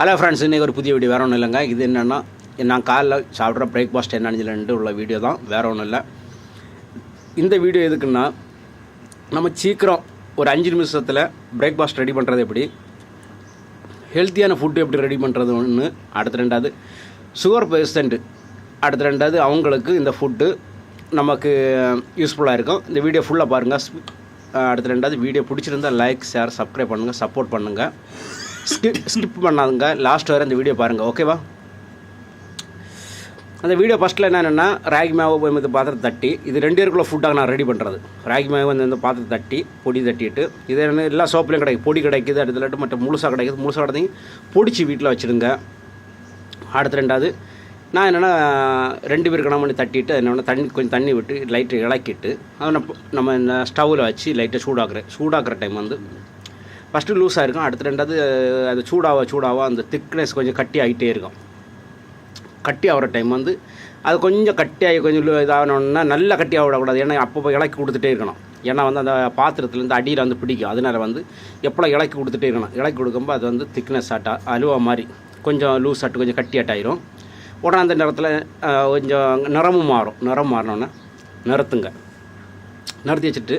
Hello friends இன்றைக்கி ஒரு புதிய வீடியோ வேறு ஒன்றும் இல்லைங்க. இது என்னென்னா நான் காலைல சாப்பிட்ற பிரேக்ஃபாஸ்ட் என்னன்னு உள்ள வீடியோ தான். வேறு ஒன்றும் இல்லை. இந்த வீடியோ எதுக்குன்னா நம்ம சீக்கிரம் ஒரு அஞ்சு நிமிஷத்தில் பிரேக்ஃபாஸ்ட் ரெடி பண்ணுறது எப்படி? ஹெல்த்தியான ஃபுட்டு எப்படி ரெடி பண்ணுறது ஒன்று அடுத்த ரெண்டாவது சுகர் பேஷண்ட்டு அடுத்த ரெண்டாவது அவங்களுக்கு இந்த ஃபுட்டு நமக்கு யூஸ்ஃபுல்லாக இருக்கும். இந்த வீடியோ ஃபுல்லாக பாருங்கள் அடுத்த ரெண்டாவது வீடியோ பிடிச்சிருந்தா லைக் ஷேர் சப்ஸ்கிரைப் பண்ணுங்கள் சப்போர்ட் பண்ணுங்கள் ஸ்கிப் ஸ்கிப் பண்ணாதுங்க. லாஸ்ட் வரை இந்த வீடியோ பாருங்கள் ஓகேவா அந்த வீடியோ ஃபஸ்ட்டில் என்னென்னா ராகி மாவு போய் இந்த பாத்திரத்தை தட்டி இது ரெண்டு பேருக்குள்ள ஃபுட்டாக நான் ரெடி பண்ணுறது ராகி மாவு வந்து இந்த பாத்திரத்தை தட்டி பொடி தட்டிட்டு இது என்ன எல்லா சோப்புலையும் கிடைக்கும் பொடி கிடைக்குது அடுத்த மற்ற முழுசாக கிடைக்குது. முழுசாக கிடைக்கும் பொடிச்சு வீட்டில் வச்சுடுங்க. அடுத்து ரெண்டாவது நான் என்னென்னா ரெண்டு பேருக்கு கணம் பண்ணி தட்டிட்டு என்ன தண்ணி கொஞ்சம் தண்ணி விட்டு லைட்டை இളக்கிட்டு அதை நம்ம நம்ம இந்த ஸ்டவ்வில் வச்சு லைட்டை சூடாக்குறேன் சூடாக்குற டைம் வந்து ஃபஸ்ட்டு லூஸாக இருக்கும் அடுத்து ரெண்டாவது அது சூடாக சூடாக அந்த திக்னஸ் கொஞ்சம் கட்டி ஆகிட்டே இருக்கும். கட்டி ஆகிற டைம் வந்து அது கொஞ்சம் கட்டியாகி கொஞ்சம் இதாகணுன்னா நல்லா கட்டியாக விடக்கூடாது. ஏன்னா அப்பப்போ இலக்கி கொடுத்துட்டே இருக்கணும். ஏன்னா வந்து அந்த பாத்திரத்துலேருந்து அடியில் வந்து பிடிக்கும். அதனால் வந்து எப்போ இலக்கி கொடுத்துட்டே இருக்கணும். இலக்கி கொடுக்கும்போது அது வந்து திக்னஸ் ஆட்டா அலுவா மாதிரி கொஞ்சம் லூஸ் ஆட்டு கொஞ்சம் கட்டி ஆட்டாயிரும். உடனே அந்த நேரத்தில் கொஞ்சம் நிறமும் மாறும். நிறம் மாறினோன்னே நிறுத்துங்க. நிறுத்தி வச்சுட்டு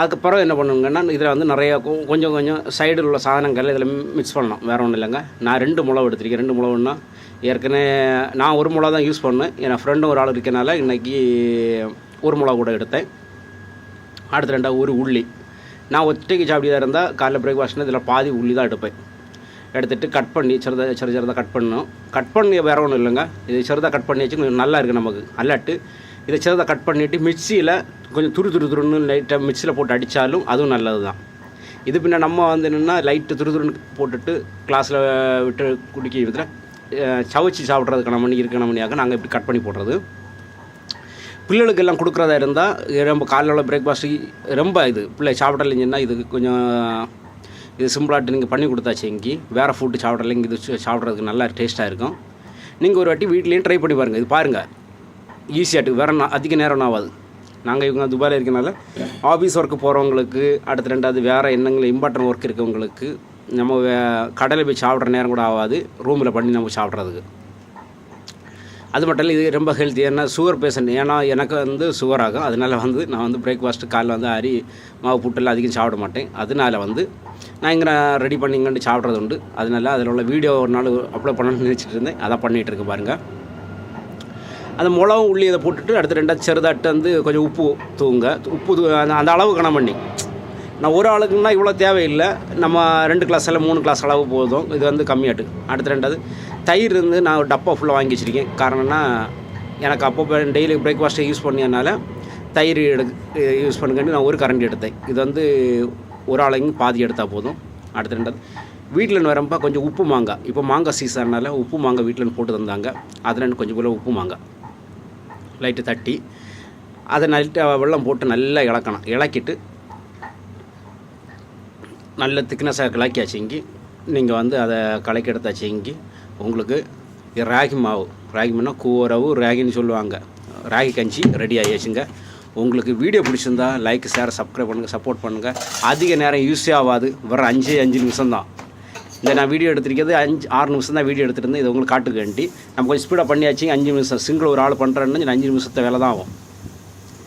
அதுக்கப்புறம் என்ன பண்ணுங்கன்னா இதில் வந்து நிறைய கொஞ்சம் கொஞ்சம் சைடில் உள்ள சாதனங்கள் இதில் மிக்ஸ் பண்ணணும். வேறு ஒன்றும் இல்லைங்க. நான் ரெண்டு முளவு எடுத்திருக்கேன். ரெண்டு முளவுன்னா ஏற்கனவே நான் ஒரு முளை தான் யூஸ் பண்ணேன். என் ஃப்ரெண்டும் ஒரு ஆள் இருக்கனால இன்றைக்கி ஒரு முளை கூட எடுத்தேன். அடுத்து ரெண்டாவது ஒரு உள்ளி. நான் ஒற்றைக்கு தான் இருந்தால் காலைல பிரேக்ஃபாஸ்ட்னு இதில் பாதி உள்ளி தான் எடுப்பேன். எடுத்துகிட்டு கட் பண்ணி சிறுதாக சிறு சிறதாக கட் பண்ணணும். கட் பண்ணி வேறு ஒன்றும் இல்லைங்க. இது சிறதாக கட் பண்ணி வச்சு கொஞ்சம் நல்லா இருக்குது நமக்கு. அல்லாட்டு இதை சிறதை கட் பண்ணிவிட்டு மிக்சியில் கொஞ்சம் துரு துரு துருன்னு லைட்டாக மிக்சியில் போட்டு அடித்தாலும் அதுவும் நல்லது தான் இது பின்ன நம்ம வந்து என்னென்னா லைட்டு துரு துருன்னு போட்டுட்டு கிளாஸில் விட்டு குடிக்க விதத்தில் சவைச்சி சாப்பிட்றதுக்கான மணி இருக்கிற மணியாக நாங்கள் இப்படி கட் பண்ணி போடுறது. பிள்ளைகளுக்கு எல்லாம் கொடுக்குறதா இருந்தால் ரொம்ப காலையில் உள்ள பிரேக்ஃபாஸ்ட்டு ரொம்ப இது பிள்ளை சாப்பிடலைங்கன்னா இது கொஞ்சம் இது சிம்பிளாகிட்டு நீங்கள் பண்ணி கொடுத்தாச்சு இங்கே வேறு ஃபுட்டு சாப்பிட்றலைங்க இது சாப்பிட்றதுக்கு நல்லா டேஸ்ட்டாக இருக்கும். நீங்கள் ஒரு வாட்டி வீட்லேயும் ட்ரை பண்ணி பாருங்கள் இது பாருங்கள் ஈஸியாட்டு வேறு அதிக நேரம் ஆகாது நாங்கள் இவங்க துபாயில் இருக்கனால ஆஃபீஸ் ஒர்க்கு போகிறவங்களுக்கு அடுத்து ரெண்டாவது வேறு எண்ணங்கள் இம்பார்ட்டன்ட் ஒர்க் இருக்கவங்களுக்கு நம்ம கடையில் போய் சாப்பிட்ற நேரம் கூட ஆகாது ரூமில் பண்ணி நம்ம சாப்பிட்றதுக்கு. அது மட்டும் இல்லை இது ரொம்ப ஹெல்த்தி ஏன்னா சுகர் பேஷண்ட் ஏன்னா எனக்கு வந்து சுகர் ஆகும். அதனால் வந்து நான் வந்து பிரேக்ஃபாஸ்ட்டு காலைல வந்து அரி மாவு புட்டெல்லாம் அதிகம் சாப்பிட மாட்டேன். அதனால வந்து நான் இங்கே ரெடி பண்ணிங்கன்னு சாப்பிட்றது உண்டு. அதனால அதில் உள்ள வீடியோ ஒரு நாள் அப்லோட் பண்ணணும்னு நினச்சிட்டு இருந்தேன். அதான் பண்ணிகிட்டு இருக்கு பாருங்கள் அந்த மிளகும் உள்ளி இதை போட்டுட்டு அடுத்து ரெண்டாவது சிறுதாட்டு வந்து கொஞ்சம் உப்பு தூங்க. உப்பு தூ அந்த அந்த அளவு கணம் பண்ணி. நான் ஒரு ஆளுக்குன்னா இவ்வளோ தேவையில்லை. நம்ம ரெண்டு கிளாஸ் இல்லை மூணு கிளாஸ் அளவு போதும். இது வந்து கம்மியாட்டு. அடுத்து ரெண்டாவது தயிர் இருந்து நான் ஒரு டப்பா ஃபுல்லாக வாங்கி வச்சுருக்கேன். காரணம்னா எனக்கு அப்பப்போ டெய்லி பிரேக்ஃபாஸ்ட்டை யூஸ் பண்ணியதுனால தயிர் எடு யூஸ் பண்ணுங்கன்னு நான் ஒரு கரண்டி எடுத்தேன். இது வந்து ஒரு ஆளுங்க பாதி எடுத்தால் போதும். அடுத்து ரெண்டாவது வீட்டில் வரப்போ கொஞ்சம் உப்பு மாங்காய். இப்போ மாங்காய் சீசன்னால உப்பு மாங்காய் வீட்டில் போட்டு தந்தாங்க. அதில் கொஞ்சம் போல் உப்பு மாங்காய். லைட்டு தட்டி அதை நைட்டாக வெள்ளம் போட்டு நல்லா இழக்கணும் இழக்கிட்டு நல்ல திக்னஸாக கலக்கியாச்சு இங்கி நீங்கள் வந்து அதை கலக்கி எடுத்தாச்சு இங்கி உங்களுக்கு ராகி மாவு ராகி மாவுனா கூரவு ராகின்னு சொல்லுவாங்க. ராகி கஞ்சி ரெடி ஆகியாச்சுங்க உங்களுக்கு வீடியோ பிடிச்சிருந்தா லைக் ஷேர் சப்ஸ்கிரைப் பண்ணுங்கள் சப்போர்ட் பண்ணுங்கள் அதிக நேரம் யூஸே ஆகாது. வர அஞ்சு அஞ்சு நிமிஷம்தான். இந்த நான் வீடியோ எடுத்திருக்கிறது அஞ்சு ஆறு நிமிஷம் தான் வீடியோ எடுத்துகிட்டு இருந்தேன் இது உங்களுக்கு காட்டுக்கு வேண்டி. நம்ம கொஞ்சம் ஸ்பீடாக பண்ணியாச்சு அஞ்சு நிமிஷம். சிங்கிள் ஒரு ஆள் பண்ணுறேன்னு அஞ்சு நிமிஷத்தை வேலை தான் ஆகும்.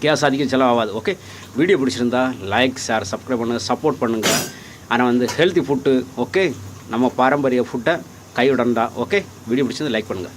கேஸ் அதிகம் செலவாகாது ஓகே வீடியோ பிடிச்சிருந்தா லைக் ஷேர் சப்ஸ்கிரைப் பண்ணுங்கள் சப்போர்ட் பண்ணுங்கள் ஆனால் வந்து ஹெல்த்தி ஃபுட்டு ஓகே நம்ம பாரம்பரிய ஃபுட்டை கைவிடண்டா ஓகே வீடியோ பிடிச்சிருந்தா லைக் பண்ணுங்கள்